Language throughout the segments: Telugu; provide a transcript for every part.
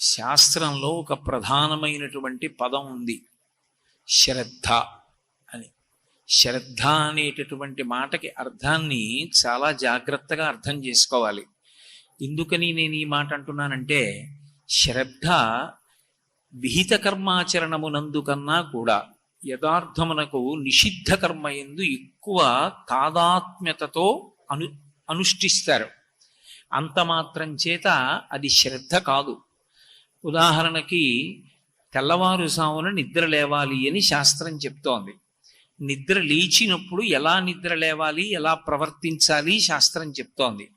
శాస్త్రంలో ఒక ప్రధానమైనటువంటి పదం ఉంది. శ్రద్ధ అని. శ్రద్ధ అనేటటువంటి మాటకి అర్థాన్ని చాలా జాగ్రత్తగా అర్థం చేసుకోవాలి. ఎందుకని నేను ఈ మాట అంటున్నానంటే శ్రద్ధ విహిత కర్మాచరణమునందు కన్నా కూడా యథార్థమునకు నిషిద్ధ కర్మ ఎందు ఎక్కువ తాదాత్మ్యతతో అను అనుష్ఠిస్తారు. అంత మాత్రం చేత అది శ్రద్ధ కాదు. ఉదాహరణకి తెల్లవారుసామున నిద్ర లేవాలి అని శాస్త్రం చెప్తోంది. నిద్ర లేచినప్పుడు ఎలా నిద్ర లేవాలి ఎలా ప్రవర్తించాలి శాస్త్రం చెప్తోంది.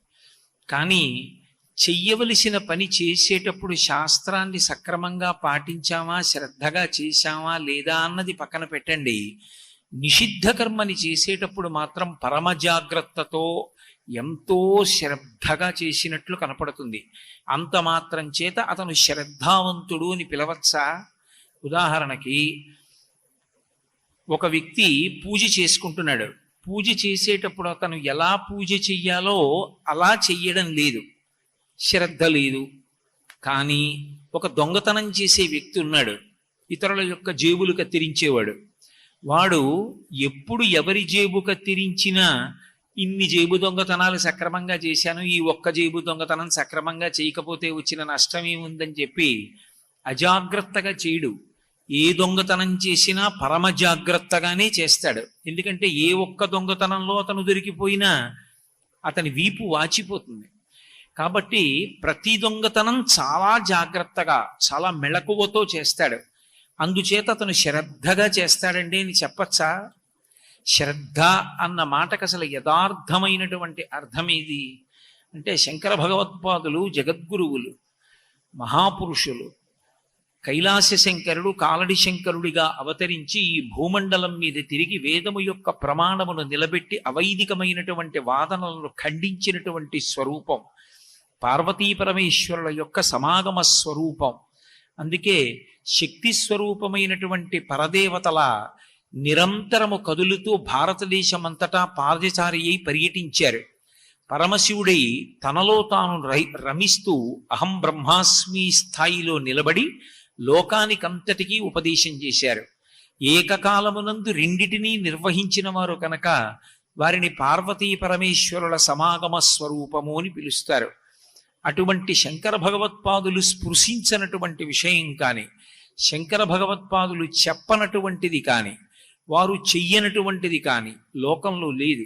కానీ చెయ్యవలసిన పని చేసేటప్పుడు శాస్త్రాన్ని సక్రమంగా పాటించామా శ్రద్ధగా చేశామా లేదా అన్నది పక్కన పెట్టండి. నిషిద్ధ కర్మని చేసేటప్పుడు మాత్రం పరమ జాగ్రత్తతో ఎంతో శ్రద్ధగా చేసినట్లు కనపడుతుంది. అంత మాత్రం చేత అతను శ్రద్ధావంతుడు అని పిలవచ్చా? ఉదాహరణకి ఒక వ్యక్తి పూజ చేసుకుంటున్నాడు. పూజ చేసేటప్పుడు అతను ఎలా పూజ చెయ్యాలో అలా చెయ్యడం లేదు. శ్రద్ధ లేదు. కానీ ఒక దొంగతనం చేసే వ్యక్తి ఉన్నాడు. ఇతరుల యొక్క జేబులు కత్తిరించేవాడు. వాడు ఎప్పుడు ఎవరి జేబు కత్తిరించినా ఇన్ని జేబు దొంగతనాలు సక్రమంగా చేశాను ఈ ఒక్క జేబు దొంగతనం సక్రమంగా చేయకపోతే వచ్చిన నష్టం ఏముందని చెప్పి అజాగ్రత్తగా చేయడు. ఏ దొంగతనం చేసినా పరమ జాగ్రత్తగానే చేస్తాడు. ఎందుకంటే ఏ ఒక్క దొంగతనంలో అతను దొరికిపోయినా అతని వీపు వాచిపోతుంది. కాబట్టి ప్రతి దొంగతనం చాలా జాగ్రత్తగా చాలా మెళకువతో చేస్తాడు. అందుచేత అతను శ్రద్ధగా చేస్తాడండి అని చెప్పచ్చా? శ్రద్ధ అన్న మాటకు అసలు యథార్థమైనటువంటి అర్థం ఏది అంటే శంకర భగవత్పాదులు జగద్గురువులు మహాపురుషులు కైలాస శంకరుడు కాలడి శంకరుడిగా అవతరించి ఈ భూమండలం మీద తిరిగి వేదము యొక్క ప్రమాణమును నిలబెట్టి అవైదికమైనటువంటి వాదనలను ఖండించినటువంటి స్వరూపం. పార్వతీ పరమేశ్వరుల యొక్క సమాగమ స్వరూపం. అందుకే శక్తి స్వరూపమైనటువంటి పరదేవతల నిరంతరము కదులుతూ భారతదేశమంతటా పాదచారి అయి పర్యటించారు. పరమశివుడై తనలో తాను రమిస్తూ అహం బ్రహ్మాస్మి స్థాయిలో నిలబడి లోకానికంతటికీ ఉపదేశం చేశారు. ఏకకాలమునందు రెండిటినీ నిర్వహించిన వారు కనుక వారిని పార్వతీ పరమేశ్వరుల సమాగమ స్వరూపము అని పిలుస్తారు. అటువంటి శంకర భగవత్పాదులు స్పృశించినటువంటి విషయం కానీ శంకర భగవత్పాదులు చెప్పనటువంటిది కానీ వారు చెయ్యనటువంటిది కానీ లోకంలో లేదు.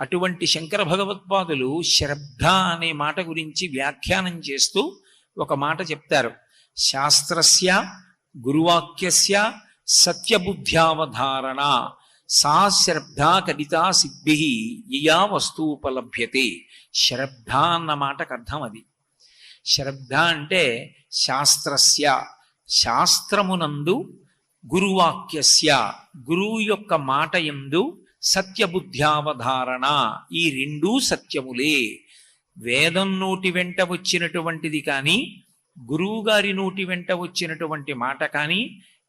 అటువంటి శంకర భగవత్పాదులు శ్రద్ధ అనే మాట గురించి వ్యాఖ్యానం చేస్తూ ఒక మాట చెప్తారు. శాస్త్రస్య గురువాక్యస్య సత్యబుద్ధ్యావధారణ. సా శ్రద్ధా కడితా సిద్ధి యయా వస్తువుపలభ్యతే శ్రద్ధ అన్న మాటకు అర్థం అది. శ్రద్ధ అంటే శాస్త్రస్య శాస్త్రమునందు గురువాక్యస్య గురువు యొక్క మాట ఎందు సత్యబుద్ధ్యావధారణ ఈ రెండూ సత్యములే. వేదం నోటి వెంట వచ్చినటువంటిది కానీ గురువుగారి నోటి వెంట వచ్చినటువంటి మాట కానీ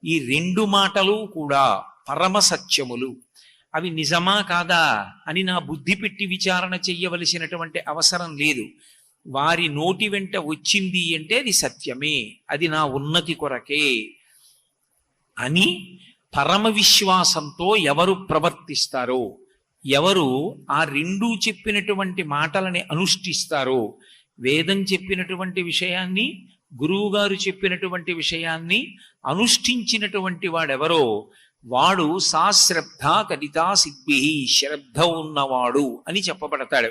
ఈ రెండు మాటలు కూడా పరమ సత్యములు. అవి నిజమా కాదా అని నా బుద్ధి పెట్టి విచారణ చెయ్యవలసినటువంటి అవసరం లేదు. వారి నోటి వెంట వచ్చింది అంటే అది సత్యమే. అది నా ఉన్నతి కొరకే. అని పరమ విశ్వాసంతో ఎవరు ప్రవర్తిస్తారో ఎవరు ఆ రెండూ చెప్పినటువంటి మాటలని అనుష్ఠిస్తారో వేదం చెప్పినటువంటి విషయాన్ని గురువుగారు చెప్పినటువంటి విషయాన్ని అనుష్ఠించినటువంటి వాడెవరో వాడు సాశ్రద్ధ శ్రద్ధ సిద్ధి శ్రద్ధ ఉన్నవాడు అని చెప్పబడతాడు.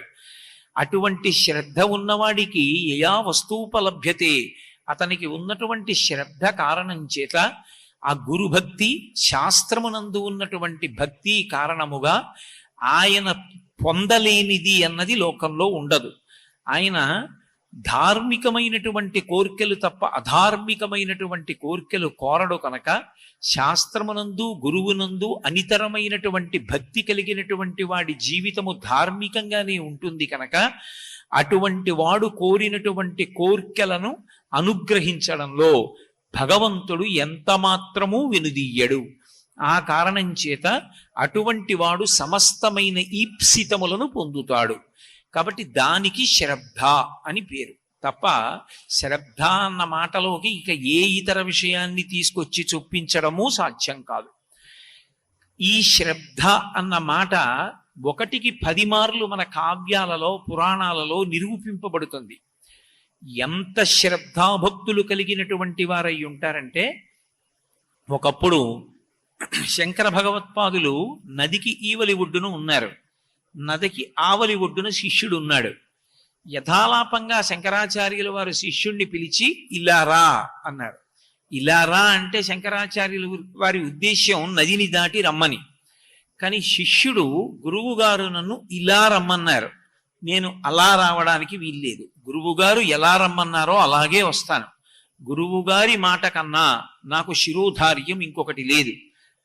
అటువంటి శ్రద్ధ ఉన్నవాడికి యయా వస్తువుపలభ్యతే అతనికి ఉన్నటువంటి శ్రద్ధ కారణం చేత ఆ గురుభక్తి శాస్త్రమునందు ఉన్నటువంటి భక్తి కారణముగా ఆయన పొందలేనిది అన్నది లోకంలో ఉండదు. ఆయన ధార్మికమైనటువంటి కోర్కెలు తప్ప అధార్మికమైనటువంటి కోర్కెలు కోరడు కనుక శాస్త్రమునందు గురువునందు అనితరమైనటువంటి భక్తి కలిగినటువంటి వాడి జీవితము ధార్మికంగానే ఉంటుంది కనుక అటువంటి వాడు కోరినటువంటి కోర్కెలను అనుగ్రహించడంలో భగవంతుడు ఎంత మాత్రమూ వెనుదీయడు. ఆ కారణం చేత అటువంటి వాడు సమస్తమైన ఈప్సితములను పొందుతాడు. కాబట్టి దానికి శ్రద్ధ అని పేరు. తప్ప శ్రద్ధ అన్న మాటలోకి ఇక ఏ ఇతర విషయాన్ని తీసుకొచ్చి చొప్పించడము సాధ్యం కాదు. ఈ శ్రద్ధ అన్న మాట ఒకటికి పది మార్లు మన కావ్యాలలో పురాణాలలో నిరూపింపబడుతుంది. ఎంత శ్రద్ధాభక్తులు కలిగినటువంటి వారై ఉంటారంటే ఒకప్పుడు శంకర భగవత్పాదులు నదికి ఈవలి ఒడ్డున ఉన్నారు. నదికి ఆవలి ఒడ్డున శిష్యుడు ఉన్నాడు. యథాలాపంగా శంకరాచార్యుల వారు శిష్యుణ్ణి పిలిచి ఇలా రా అన్నారు. ఇలా రా అంటే శంకరాచార్యుల వారి ఉద్దేశ్యం నదిని దాటి రమ్మని. కానీ శిష్యుడు గురువుగారు నన్ను ఇలా రమ్మన్నారు. నేను అలా రావడానికి వీల్లేదు. గురువుగారు ఎలా రమ్మన్నారో అలాగే వస్తాను. గురువుగారి మాట కన్నా నాకు శిరోధార్యం ఇంకొకటి లేదు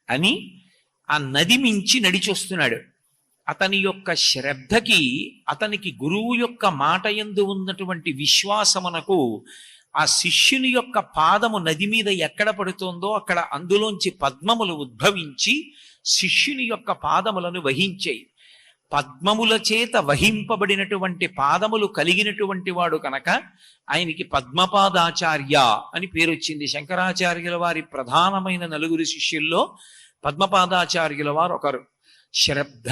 అని ఆ నది మించి నడిచొస్తున్నాడు. అతని యొక్క శ్రద్ధకి అతనికి గురువు యొక్క మాట ఎందు ఉన్నటువంటి విశ్వాసమునకు ఆ శిష్యుని యొక్క పాదము నది మీద ఎక్కడ పడుతోందో అక్కడ అందులోంచి పద్మములు ఉద్భవించి శిష్యుని యొక్క పాదములను వహించాయి. పద్మముల చేత వహింపబడినటువంటి పాదములు కలిగినటువంటి వాడు కనుక ఆయనకి పద్మపాదాచార్య అని పేరు వచ్చింది శంకరాచార్యుల వారి ప్రధానమైన నలుగురు శిష్యుల్లో పద్మపాదాచార్యుల వారు ఒకరు శ్రద్ధ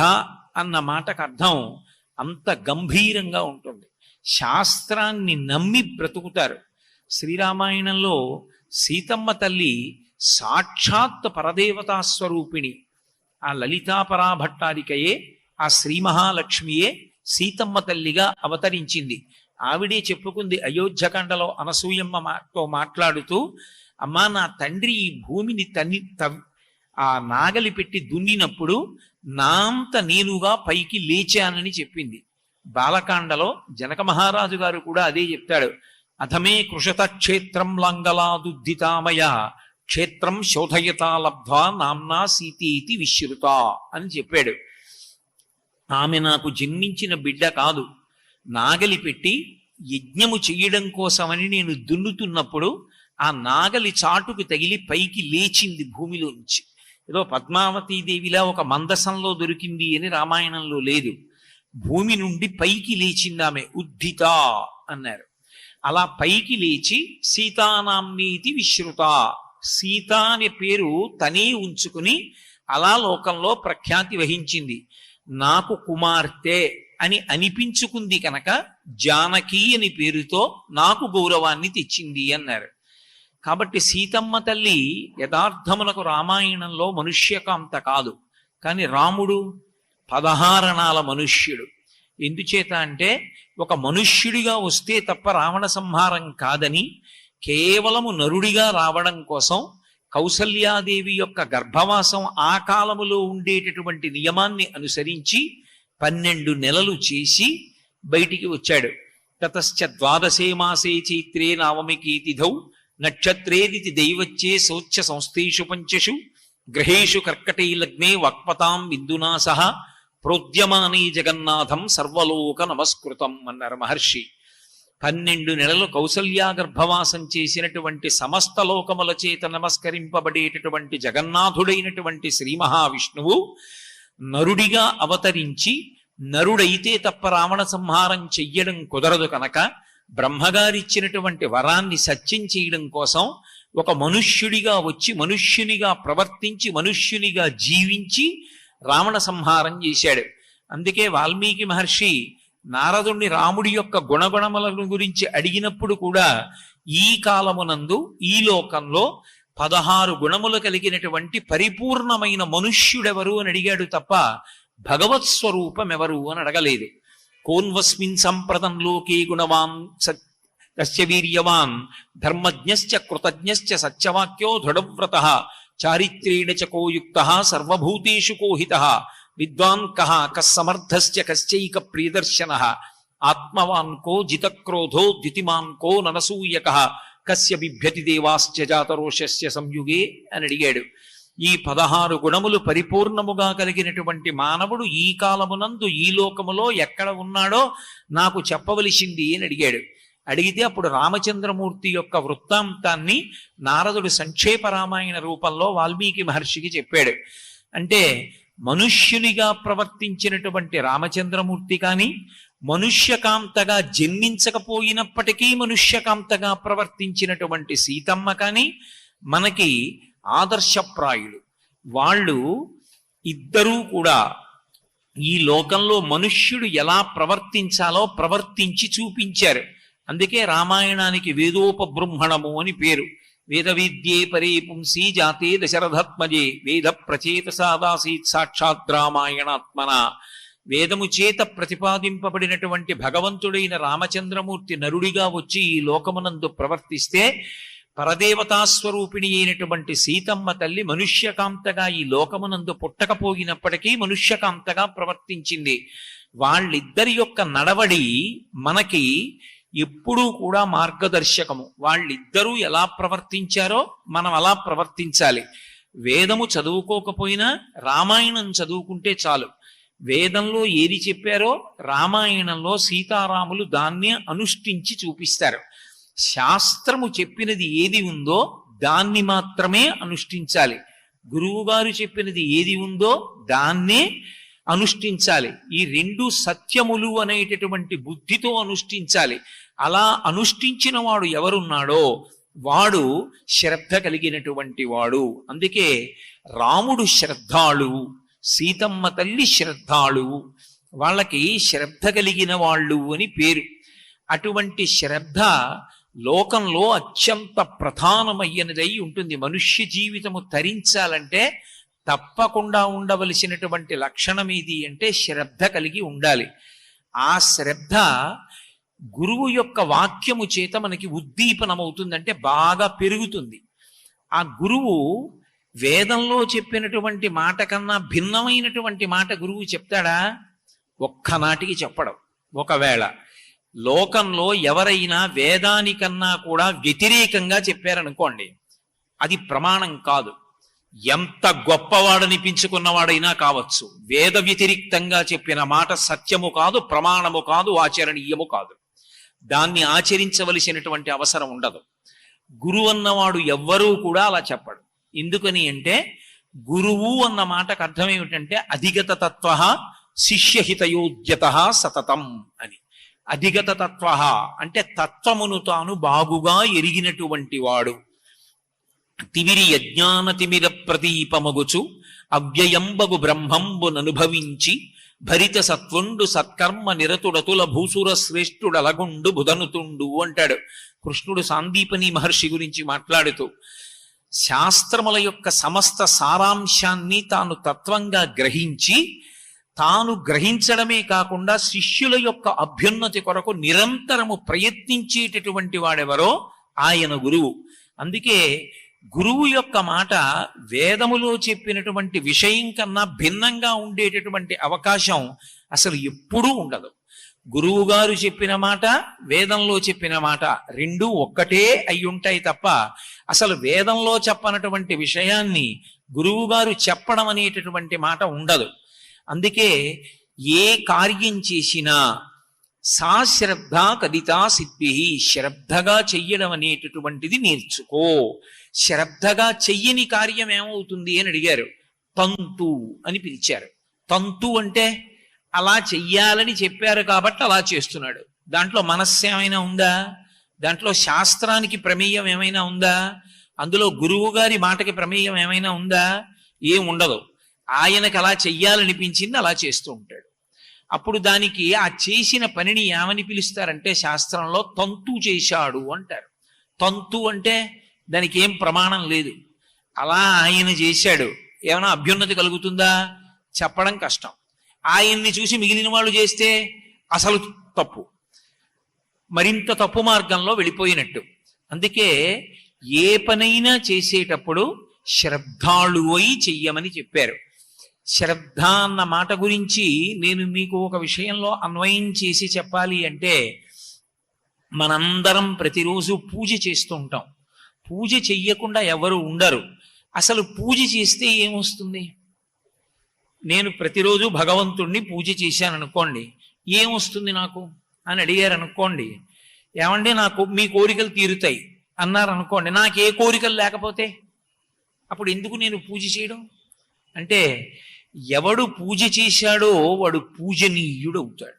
అన్న మాటకు అర్థం అంత గంభీరంగా ఉంటుంది. శాస్త్రాన్ని నమ్మి బ్రతుకుతారు. శ్రీరామాయణంలో సీతమ్మ తల్లి సాక్షాత్ పరదేవతా స్వరూపిణి. ఆ లలితాపరాభట్టారికయే ఆ శ్రీ మహాలక్ష్మియే సీతమ్మ తల్లిగా అవతరించింది. ఆవిడే చెప్పుకుంది అయోధ్యకాండలో అనసూయమ్మ మాతో మాట్లాడుతూ అమ్మా నా తండ్రి ఈ భూమిని తన్ని తవ్ ఆ నాగలి పెట్టి దున్నినప్పుడు నాంత నేనుగా పైకి లేచానని చెప్పింది. బాలకాండలో జనక మహారాజు గారు కూడా అదే చెప్తాడు. అథమే కృషత క్షేత్రం లంగలాదుద్ధితామయ క్షేత్రం శోధయతా లబ్ధ్వా నామ్నా సీతీతి విశ్రుత అని చెప్పాడు. ఆమె నాకు జన్మించిన బిడ్డ కాదు. నాగలి పెట్టి యజ్ఞము చెయ్యడం కోసమని నేను దున్నుతున్నప్పుడు ఆ నాగలి చాటుకు తగిలి పైకి లేచింది భూమిలోంచి. ఏదో పద్మావతీదేవిలా ఒక మందసంలో దొరికింది అని రామాయణంలో లేదు. భూమి నుండి పైకి లేచింది ఆమె ఉద్ధిత అన్నారు. అలా పైకి లేచి సీతానామ్నీతి విశ్రుత. సీత అనే పేరు తనే ఉంచుకుని అలా లోకంలో ప్రఖ్యాతి వహించింది. నాకు కుమార్తె అని అనిపించుకుంది కనుక జానకి అని పేరుతో నాకు గౌరవాన్ని తెచ్చింది అన్నారు. కాబట్టి సీతమ్మ తల్లి యథార్థమునకు రామాయణంలో మనుష్యకాంత కాదు. కానీ రాముడు పదహారణాల మనుష్యుడు. ఎందుచేత అంటే ఒక మనుష్యుడిగా వస్తే తప్ప రావణ సంహారం కాదని కేవలము నరుడిగా రావడం కోసం కౌసల్యాదేవి యొక్క గర్భవాసం ఆ కాలములో ఉండేటటువంటి నియమాన్ని అనుసరించి పన్నెండు నెలలు చేసి బయటికి వచ్చాడు. తతశ్చ ద్వాదశే మాసే చైత్రే నవమికి తిథౌ నక్షత్రేదితి దైవచ్చే శోచ్ఛ సంస్థేషు పంచషు గ్రహేషు కర్కటే లగ్నే వక్పతాం విందునా సహ ప్రోద్యమానీ జగన్నాథం సర్వలోక నమస్కృతం అన్నారు మహర్షి. పన్నెండు నెలలు కౌసల్యా గర్భవాసం చేసినటువంటి సమస్త లోకముల చేత నమస్కరింపబడేటటువంటి జగన్నాథుడైనటువంటి శ్రీ మహావిష్ణువు నరుడిగా అవతరించి నరుడైతే తప్ప రావణ సంహారం చెయ్యడం కుదరదు కనుక బ్రహ్మగారిచ్చినటువంటి వరాన్ని సత్యం చేయడం కోసం ఒక మనుష్యుడిగా వచ్చి మనుష్యునిగా ప్రవర్తించి మనుష్యునిగా జీవించి రావణ సంహారం చేశాడు. అందుకే వాల్మీకి మహర్షి నారదుణ్ణి రాముడి యొక్క గుణగుణముల గురించి అడిగినప్పుడు కూడా ఈ కాలమునందు ఈ లోకంలో పదహారు గుణములు కలిగినటువంటి పరిపూర్ణమైన మనుష్యుడెవరు అని అడిగాడు తప్ప భగవత్ స్వరూపం ఎవరు అని అడగలేదు. కోన్వస్మిన్ సంప్రదం లోకే గుణవాన్ సత్య వీర్యవాన్ ధర్మజ్ఞశ్చ కృతజ్ఞశ్చ సత్యవాక్యో దృఢవ్రత చారిత్రేణ చ కోయుక్త సర్వభూతేషు కోహిత విద్వాన్ కహ కస్సమర్థశ్చ కశ్చైక ప్రియదర్శన ఆత్మవాన్ కో జితక్రోధో ద్యుతిమాన్ కో ననసూయక కస్య బిభ్యతి దేవాశ్చ జాతరోషస్య సంయుగే అని అడిగాడు ఈ పదహారు గుణములు పరిపూర్ణముగా కలిగినటువంటి మానవుడు ఈ కాలమునందు ఈ లోకములో ఎక్కడ ఉన్నాడో నాకు చెప్పవలసింది అని అడిగాడు. అడిగితే అప్పుడు రామచంద్రమూర్తి యొక్క వృత్తాంతాన్ని నారదుడు సంక్షేప రామాయణ రూపంలో వాల్మీకి మహర్షికి చెప్పాడు. అంటే మనుష్యునిగా ప్రవర్తించినటువంటి రామచంద్రమూర్తి కానీ మనుష్యకాంతగా జన్మించకపోయినప్పటికీ మనుష్యకాంతగా ప్రవర్తించినటువంటి సీతమ్మ కానీ మనకి ఆదర్శప్రాయులు. వాళ్ళు ఇద్దరూ కూడా ఈ లోకంలో మనుష్యుడు ఎలా ప్రవర్తించాలో ప్రవర్తించి చూపించారు. అందుకే రామాయణానికి వేదోపబృంహణము అని పేరు. వేద విద్యే పరే పుంసి జాతే దశరథాత్మజే వేద ప్రచేత సాదాసీత్ సాక్షాత్ రామాయణాత్మన. వేదము చేత ప్రతిపాదింపబడినటువంటి భగవంతుడైన రామచంద్రమూర్తి నరుడిగా వచ్చి ఈ లోకమునందు ప్రవర్తిస్తే పరదేవతా స్వరూపిణి అయినటువంటి సీతమ్మ తల్లి మనుష్యకాంతగా ఈ లోకమునందు పుట్టకపోయినప్పటికీ మనుష్యకాంతగా ప్రవర్తించింది. వాళ్ళిద్దరి యొక్క నడవడి మనకి ఎప్పుడూ కూడా మార్గదర్శకము. వాళ్ళిద్దరూ ఎలా ప్రవర్తించారో మనం అలా ప్రవర్తించాలి. వేదము చదువుకోకపోయినా రామాయణం చదువుకుంటే చాలు. వేదంలో ఏది చెప్పారో రామాయణంలో సీతారాములు దాన్ని అనుష్ఠించి చూపిస్తారు. శాస్త్రము చెప్పినది ఏది ఉందో దాన్ని మాత్రమే అనుష్ఠించాలి. గురువుగారు చెప్పినది ఏది ఉందో దాన్నే అనుష్ఠించాలి. ఈ రెండు సత్యములు అనేటటువంటి బుద్ధితో అనుష్ఠించాలి. అలా అనుష్ఠించిన వాడు ఎవరున్నాడో వాడు శ్రద్ధ కలిగినటువంటి వాడు. అందుకే రాముడు శ్రద్ధాళు సీతమ్మ తల్లి శ్రద్ధాళు వాళ్ళకి శ్రద్ధ కలిగిన వాళ్ళు అని పేరు. అటువంటి శ్రద్ధ లోకంలో అత్యంత ప్రధానమయ్యనిదై ఉంటుంది. మనుష్య జీవితము తరించాలంటే తప్పకుండా ఉండవలసినటువంటి లక్షణం ఏది అంటే శ్రద్ధ కలిగి ఉండాలి. ఆ శ్రద్ధ గురువు యొక్క వాక్యము చేత మనకి ఉద్దీపనమవుతుందంటే బాగా పెరుగుతుంది. ఆ గురువు వేదంలో చెప్పినటువంటి మాట కన్నా భిన్నమైనటువంటి మాట గురువు చెప్తాడా? ఒక్కనాటికి చెప్పడం. ఒకవేళ లోకంలో ఎవరైనా వేదానికన్నా కూడా వ్యతిరేకంగా చెప్పారనుకోండి అది ప్రమాణం కాదు. ఎంత గొప్పవాడనిపించుకున్నవాడైనా కావచ్చు వేద వ్యతిరిక్తంగా చెప్పిన మాట సత్యము కాదు ప్రమాణము కాదు ఆచరణీయము కాదు. దాన్ని ఆచరించవలసినటువంటి అవసరం ఉండదు. గురువు అన్నవాడు ఎవ్వరూ కూడా అలా చెప్పడు. ఎందుకని అంటే గురువు అన్న మాటకు అర్థం ఏమిటంటే అధిగత తత్వ శిష్యహితయోగ్యత సతతం అని. అధిగత తత్వ అంటే తత్వమును తాను బాగుగా ఎరిగినటువంటి వాడు. తిమిరి యజ్ఞాన తిమిర ప్రదీపమగుచు అవ్యయంబగు బ్రహ్మంబుననుభవించి భరిత సత్వుండు సత్కర్మ నిరతుడతుల భూసుర శ్రేష్ఠుడలగుండు బుధనుతుండు అంటాడు. కృష్ణుడు సాందీపని మహర్షి గురించి మాట్లాడుతూ శాస్త్రముల యొక్క సమస్త సారాంశాన్ని తాను తత్వంగా గ్రహించి తాను గ్రహించడమే కాకుండా శిష్యుల యొక్క అభ్యున్నతి కొరకు నిరంతరము ప్రయత్నించేటటువంటి వాడెవరో ఆయన గురువు. అందుకే గురువు యొక్క మాట వేదములో చెప్పినటువంటి విషయం కన్నా భిన్నంగా ఉండేటటువంటి అవకాశం అసలు ఎప్పుడూ ఉండదు. గురువు గారు చెప్పిన మాట వేదంలో చెప్పిన మాట రెండూ ఒక్కటే అయి ఉంటాయి తప్ప అసలు వేదంలో చెప్పనటువంటి విషయాన్ని గురువు గారు చెప్పడం అనేటటువంటి మాట ఉండదు. అందుకే ఏ కార్యం చేసినా సా శ్రద్ధ కదితా సిద్ధి శ్రద్ధగా చెయ్యడం అనేటటువంటిది నేర్చుకో. శ్రద్ధగా చెయ్యని కార్యం ఏమవుతుంది అని అడిగారు. తంతు అని పిలిచారు. తంతు అంటే అలా చెయ్యాలని చెప్పారు కాబట్టి అలా చేస్తున్నాడు. దాంట్లో మనస్సు ఏమైనా ఉందా? దాంట్లో శాస్త్రానికి ప్రమేయం ఏమైనా ఉందా? అందులో గురువు గారి మాటకి ప్రమేయం ఏమైనా ఉందా? ఏం ఉండదు. ఆయనకు అలా చెయ్యాలనిపించింది అలా చేస్తూ ఉంటాడు. అప్పుడు దానికి ఆ చేసిన పనిని ఏమని పిలుస్తారంటే శాస్త్రంలో తంతు చేశాడు అంటారు. తంతు అంటే దానికి ఏం ప్రమాణం లేదు. అలా ఆయన చేశాడు. ఏమైనా అభ్యున్నతి కలుగుతుందా? చెప్పడం కష్టం. ఆయన్ని చూసి మిగిలిన వాళ్ళు చేస్తే అసలు తప్పు. మరింత తప్పు మార్గంలో వెళ్ళిపోయినట్టు. అందుకే ఏ పనైనా చేసేటప్పుడు శ్రద్ధాళువై చెయ్యమని చెప్పారు. శ్రద్ధ అన్న మాట గురించి నేను మీకు ఒక విషయంలో అన్వయం చేసి చెప్పాలి అంటే మనందరం ప్రతిరోజు పూజ చేస్తూ ఉంటాం. పూజ చెయ్యకుండా ఎవరు ఉండరు. అసలు పూజ చేస్తే ఏమొస్తుంది? నేను ప్రతిరోజు భగవంతుణ్ణి పూజ చేశాను అనుకోండి ఏమొస్తుంది నాకు? అని అడిగారు అనుకోండి ఏమండి నాకు మీ కోరికలు తీరుతాయి అన్నారు అనుకోండి నాకు ఏ కోరికలు లేకపోతే? అప్పుడు ఎందుకు నేను పూజ చేయడం? అంటే ఎవడు పూజ చేశాడో వాడు పూజనీయుడవుతాడు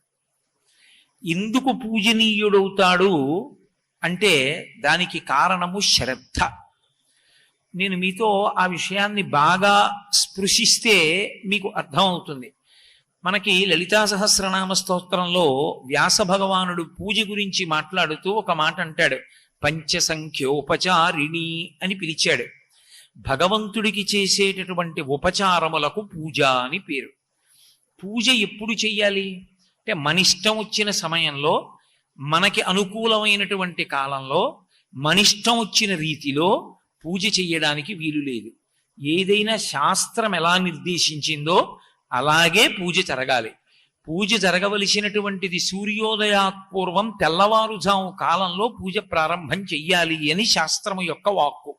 ఎందుకు పూజనీయుడవుతాడు అంటే దానికి కారణము శ్రద్ధ. నేను మీతో ఆ విషయాన్ని బాగా స్పృశిస్తే మీకు అర్థమవుతుంది. మనకి లలితా సహస్రనామ స్తోత్రంలో వ్యాస భగవానుడు పూజ గురించి మాట్లాడుతూ ఒక మాట అంటాడు. పంచసంఖ్యోపచారిణి అని పిలిచాడు. భగవంతుడికి చేసేటటువంటి ఉపచారములకు పూజ అని పేరు. పూజ ఎప్పుడు చెయ్యాలి? అంటే మనిష్టం వచ్చిన సమయంలో మనకి అనుకూలమైనటువంటి కాలంలో మనిష్టం వచ్చిన రీతిలో పూజ చెయ్యడానికి వీలు లేదు. ఏదైనా శాస్త్రం ఎలా నిర్దేశించిందో అలాగే పూజ జరగాలి. పూజ జరగవలసినటువంటిది సూర్యోదయాత్పూర్వం తెల్లవారుజాము కాలంలో పూజ ప్రారంభం చెయ్యాలి అని శాస్త్రము యొక్క వాక్కు.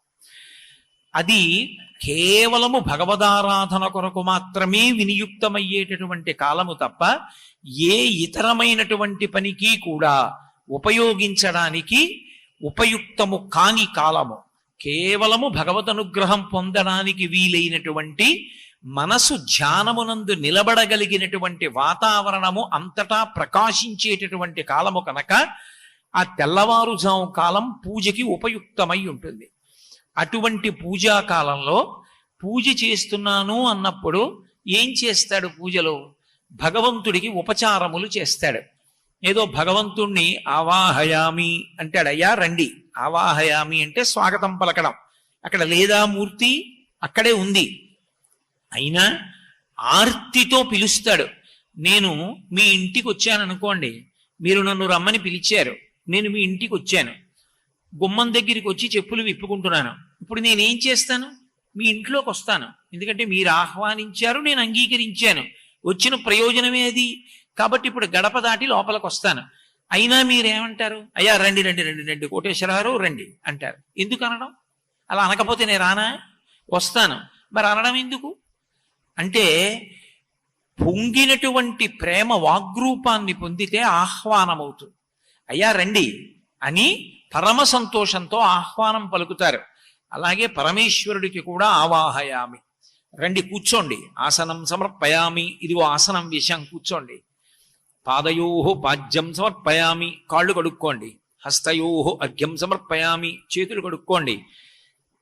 అది కేవలము భగవదారాధన కొరకు మాత్రమే వినియుక్తమయ్యేటటువంటి కాలము తప్ప ఏ ఇతరమైనటువంటి పనికి కూడా ఉపయోగించడానికి ఉపయుక్తము కాని కాలము. కేవలము భగవద్ అనుగ్రహం పొందడానికి వీలైనటువంటి మనసు ధ్యానమునందు నిలబడగలిగినటువంటి వాతావరణము అంతటా ప్రకాశించేటటువంటి కాలము కనుక ఆ తెల్లవారుజాము కాలం పూజకి ఉపయుక్తమై ఉంటుంది. అటువంటి పూజా కాలంలో పూజ చేస్తున్నాను అన్నప్పుడు ఏం చేస్తాడు పూజలో? భగవంతుడికి ఉపచారములు చేస్తాడు. ఏదో భగవంతుణ్ణి ఆవాహయామి అంటాడు. అయ్యా రండి. ఆవాహయామి అంటే స్వాగతం పలకడం. అక్కడ లేదా మూర్తి అక్కడే ఉంది. అయినా ఆర్తితో పిలుస్తాడు. నేను మీ ఇంటికి వచ్చాను అనుకోండి మీరు నన్ను రమ్మని పిలిచారు. నేను మీ ఇంటికి వచ్చాను. గుమ్మం దగ్గరికి వచ్చి చెప్పులు విప్పుకుంటున్నాను. ఇప్పుడు నేనేం చేస్తాను? మీ ఇంట్లోకి వస్తాను. ఎందుకంటే మీరు ఆహ్వానించారు నేను అంగీకరించాను. వచ్చిన ప్రయోజనమే అది కాబట్టి ఇప్పుడు గడప దాటి లోపలికి వస్తాను. అయినా మీరేమంటారు? అయ్యా రండి రండి రండి రండి కోటేశ్వరరావు రండి అంటారు. ఎందుకు అనడం? అలా అనకపోతే నేను రానా? వస్తాను. మరి అనడం ఎందుకు? అంటే పొంగినటువంటి ప్రేమ వాగ్రూపాన్ని పొందితే ఆహ్వానం అవుతుంది అయ్యా రండి. అని పరమ సంతోషంతో ఆహ్వానం పలుకుతారు. అలాగే పరమేశ్వరుడికి కూడా ఆవాహయామి. రండి కూర్చోండి. ఆసనం సమర్పయామి. ఇదిగో ఆసనం విషయం కూర్చోండి. పాదయో పాద్యం సమర్పయామి. కాళ్ళు కడుక్కోండి. హస్తయో అర్ఘ్యం సమర్పయామి. చేతులు కడుక్కోండి.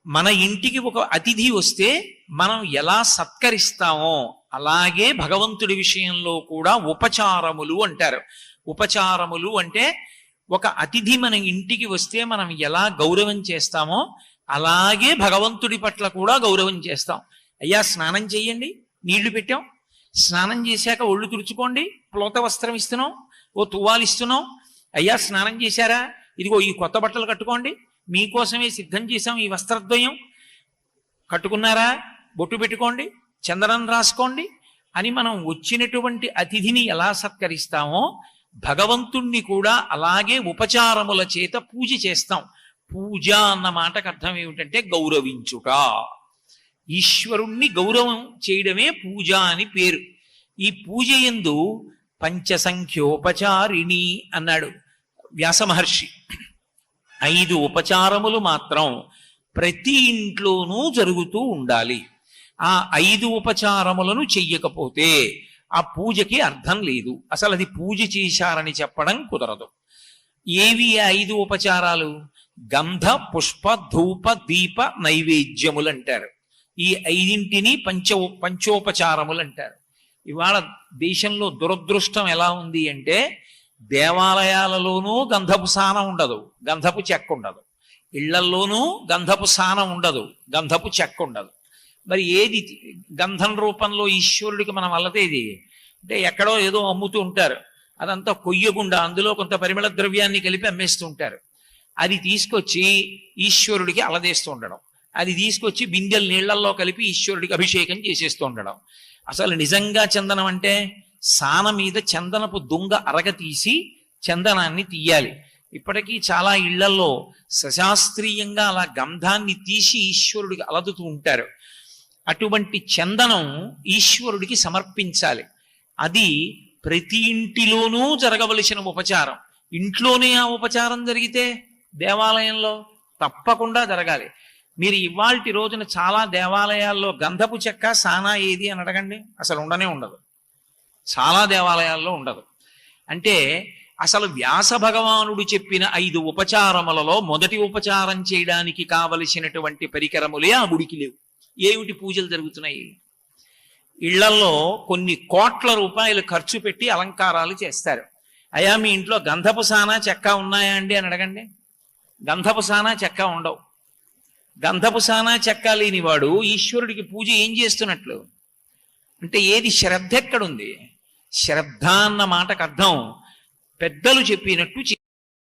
మన ఇంటికి ఒక అతిథి వస్తే మనం ఎలా సత్కరిస్తామో అలాగే భగవంతుడి విషయంలో కూడా ఉపచారములు అంటారు. ఉపచారములు అంటే ఒక అతిథి మన ఇంటికి వస్తే మనం ఎలా గౌరవం చేస్తామో అలాగే భగవంతుడి పట్ల కూడా గౌరవం చేస్తాం. అయ్యా స్నానం చేయండి నీళ్ళు పెట్టాం. స్నానం చేశాక ఒళ్ళు తుడుచుకోండి ప్లోత వస్త్రం ఇస్తున్నాం ఓ తువ్వాలు ఇస్తున్నాం. అయ్యా స్నానం చేశారా? ఇదిగో ఈ కొత్త బట్టలు కట్టుకోండి. మీకోసమే సిద్ధం చేశాం ఈ వస్త్రద్వయం. కట్టుకున్నారా? బొట్టు పెట్టుకోండి చందనం రాసుకోండి అని మనం వచ్చినటువంటి అతిథిని ఎలా సత్కరిస్తామో భగవంతుణ్ణి కూడా అలాగే ఉపచారముల చేత పూజ చేస్తాం. పూజ అన్న మాటకు అర్థం ఏమిటంటే గౌరవించుట. ఈశ్వరుణ్ణి గౌరవం చేయడమే పూజ అని పేరు. ఈ పూజ ఎందు పంచసంఖ్యోపచారిణి అన్నాడు వ్యాస మహర్షి. ఐదు ఉపచారములు మాత్రం ప్రతి ఇంట్లోనూ జరుగుతూ ఉండాలి. ఆ ఐదు ఉపచారములను చెయ్యకపోతే ఆ పూజకి అర్థం లేదు. అసలు అది పూజ చేశారని చెప్పడం కుదరదు. ఏవి ఐదు ఉపచారాలు? గంధ పుష్ప ధూప దీప నైవేద్యములు అంటారు ఈ ఐదింటిని పంచ పంచోపచారములు అంటారు ఇవాళ దేశంలో దురదృష్టం ఎలా ఉంది అంటే దేవాలయాలలోనూ గంధపు సానం ఉండదు. గంధపు చెక్క ఉండదు. ఇళ్ళల్లోనూ గంధపు సానం ఉండదు. గంధపు చెక్క ఉండదు. మరి ఏది గంధం రూపంలో ఈశ్వరుడికి మనం అల్లతేది అంటే ఎక్కడో ఏదో అమ్ముతూ ఉంటారు. అదంతా కొయ్యకుండా అందులో కొంత పరిమళ ద్రవ్యాన్ని కలిపి అమ్మేస్తూ ఉంటారు. అది తీసుకొచ్చి ఈశ్వరుడికి అలదేస్తూ ఉండడం. అది తీసుకొచ్చి బిందెల నీళ్ళల్లో కలిపి ఈశ్వరుడికి అభిషేకం చేసేస్తూ ఉండడం. అసలు నిజంగా చందనం అంటే సాన మీద చందనపు దుంగ అరగ తీసి చందనాన్ని తీయాలి. ఇప్పటికీ చాలా ఇళ్ళలో సశాస్త్రీయంగా అలా గంధాన్ని తీసి ఈశ్వరుడికి అలదుతూ ఉంటారు. అటువంటి చందనం ఈశ్వరుడికి సమర్పించాలి. అది ప్రతి ఇంటిలోనూ జరగవలసిన ఉపచారం. ఇంట్లోనే ఆ ఉపచారం జరిగితే దేవాలయంలో తప్పకుండా జరగాలి. మీరు ఇవాల్టి రోజున చాలా దేవాలయాల్లో గంధపు చెక్క సానా ఏది అని అడగండి. అసలు ఉండనే ఉండదు. చాలా దేవాలయాల్లో ఉండదు. అంటే అసలు వ్యాస భగవానుడు చెప్పిన ఐదు ఉపచారములలో మొదటి ఉపచారం చేయడానికి కావలసినటువంటి పరికరములే ఆ గుడికి లేవు. ఏమిటి పూజలు జరుగుతున్నాయి? ఇళ్ళల్లో కొన్ని కోట్ల రూపాయలు ఖర్చు పెట్టి అలంకారాలు చేస్తారు. అయా మీ ఇంట్లో గంధపు సానా చెక్క ఉన్నాయా అండి అని అడగండి. గంధపు సానా చెక్క ఉండవు. గంధపు సానా చెక్క లేనివాడు ఈశ్వరుడికి పూజ ఏం చేస్తున్నట్లు? అంటే ఏది శ్రద్ధ ఎక్కడుంది? శ్రద్ధ అన్న మాటకు అర్థం పెద్దలు చెప్పినట్టు